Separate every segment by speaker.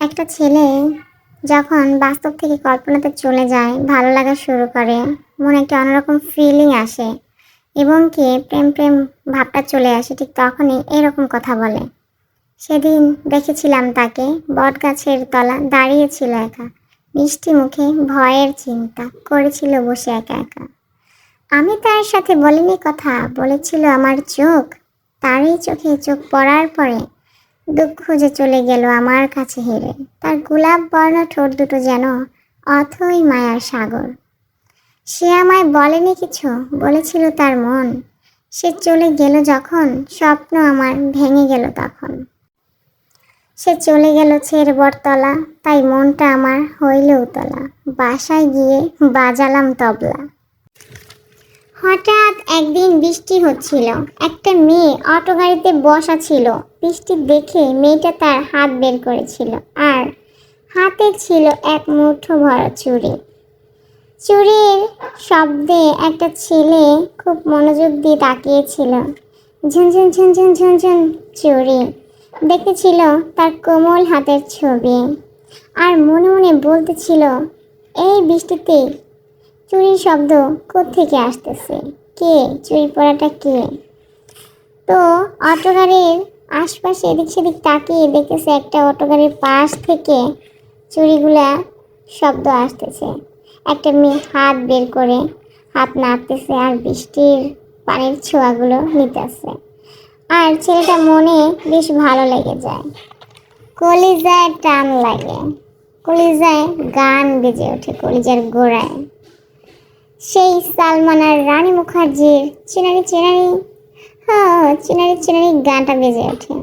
Speaker 1: একটা ছেলে যখন বাস্তব থেকে কল্পনাতে চলে যায়, ভালো লাগা শুরু করে, মনে একটা অন্যরকম ফিলিং আসে এবং কি প্রেম প্রেম ভাবটা চলে আসে, ঠিক তখনই এরকম কথা বলে। সেদিন দেখেছিলাম তাকে বট গাছের তলা দাঁড়িয়েছিল একা, মিষ্টি মুখে ভয়ের চিন্তা করেছিল বসে একা একা। আমি তার সাথে বলিনি কথা, বলেছিল আমার চোখ, তারই চোখে চোখ পড়ার পরে দুঃখ যে চলে গেল আমার কাছে হেরে। তার গোলাপ বর্ণ ঠোঁট দুটো যেন অথই মায়ার সাগর। সে আমায় বলেনি কিছু? বলেছিল তার মন। সে চলে গেল যখন, স্বপ্ন আমার ভেঙে গেল তখন। সে চলে গেল ছেড়ে বটতলা, তাই মনটা আমার হইল উতলা। বাসায় গিয়ে বাজালাম তবলা। হঠাৎ একদিন বৃষ্টি হচ্ছিল। একটা মেয়ে অটো গাড়িতে বসা ছিল। বৃষ্টি দেখে মেয়েটা তার হাত বের করেছিল আর হাতে ছিল এক মুঠো ভরা চুড়ি। চুরির শব্দে একটা ছেলে খুব মনোযোগ দিয়ে তাকিয়েছিল। ঝুনঝুন ঝুনঝুন ঝুনঝুন চুরি দেখেছিল তার কোমল হাতের ছবি। আর মনে মনে বলতেছিল, এই বৃষ্টিতে চুরির শব্দ থেকে আসতেছে? কে? চুরি পড়াটা কে? তো অটো গাড়ির আশপাশে এদিক সেদিক তাকিয়ে দেখতেছে একটা অটো গাড়ির পাশ থেকে চুরিগুলা শব্দ আসতেছে। একটা মেয়ে হাত বের করে, হাত নাড়তেছে আর বৃষ্টির পানির ছোঁয়াগুলো নিতেছে। আর ছেলেটা মনে বেশ ভালো লেগে যায়। কলিজায় টান লাগে। কলিজায় গান বেজে ওঠে কলিজার গোড়ায়। সেই সালমান আর রানী মুখার্জির চিনারি চিনারি। হ্যাঁ চিনারি চিনারি গানটা বেজে ওঠে।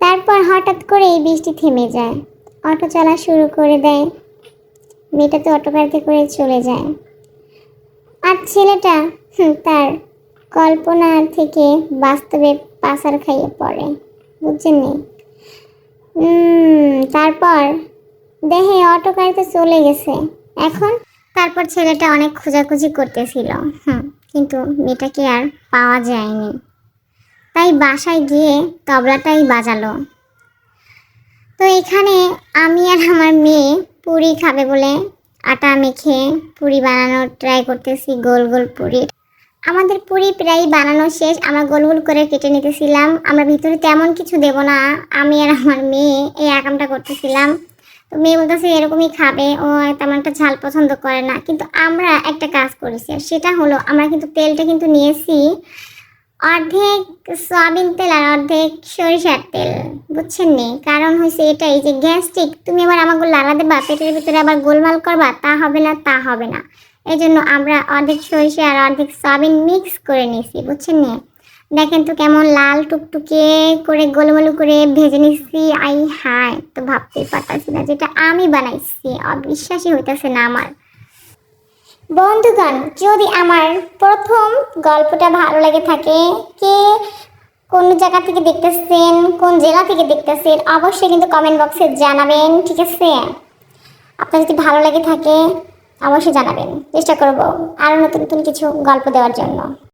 Speaker 1: তারপর হঠাৎ করেই বৃষ্টি থেমে যায়। অটো চলা শুরু করে দেয়। মেয়েটা তো অটো গাড়িতে করে চলে যায়। আর ছেলেটা তার কল্পনা থেকে বাস্তবে পাসার খাইয়ে পড়ে। বুঝছেন নি? তারপর দেখে অটো গাড়িতে চলে গেছে। এখন তারপর ছেলেটা অনেক খোঁজাখুঁজি করতেছিল। হুম, কিন্তু মেয়েটাকে আর পাওয়া যায়নি। তাই বাসায় গিয়ে তবলাটাই বাজালো। তো এখানে আমি আর আমার মেয়ে পুরি খাবে বলে আটা মেখে পুরি বানানোর ট্রাই করতেছি, গোল গোল পুরি। আমাদের পুরি প্রায় বানানো শেষ, আমরা গোল গোল করে কেটে নিতেছিলাম। আমরা ভিতরে তেমন কিছু দেব না। আমি আর আমার মেয়ে এই আকামটা করতেছিলাম। তো মেয়ে বলতেছে, এরকমই খাবে, ও তেমন একটা ঝাল পছন্দ করে না। কিন্তু আমরা একটা কাজ করেছি, আর সেটা হলো আমরা কিন্তু তেলটা কিন্তু নিয়েছি অর্ধেক সয়াবিন তেল আর অর্ধেক সরিষার তেল, বুঝছেন নি? কারণ হয়েছে এটাই যে গ্যাস্ট্রিক, তুমি আবার আমাকে লালা দেবা পেটের ভিতরে আবার গোলমাল করবা, তা হবে না, তা হবে না। এই জন্য আমরা অর্ধেক সরিষা আর অর্ধেক সয়াবিন মিক্স করে নিয়েছি, বুঝছেন নি? দেখেন তো কেমন লাল টুকটুকে করে গোলমলু করে ভেজে নিচ্ছি। আই হাই তো ভাবতেই পারতাছি না যেটা আমি বানাইছি। অবিশ্বাসই হইতেছে না আমার। বন্ধুগণ, যদি আমার প্রথম গল্পটা ভালো লেগে থাকে, কে কোন জায়গা থেকে দেখতেছেন, কোন জেলা থেকে দেখতেছেন, অবশ্যই কিন্তু কমেন্ট বক্সে জানাবেন, ঠিক আছে? আপনার যদি ভালো লাগে থাকে, অবশ্যই জানাবেন। চেষ্টা করব আরও নতুন নতুন কিছু গল্প দেওয়ার জন্য।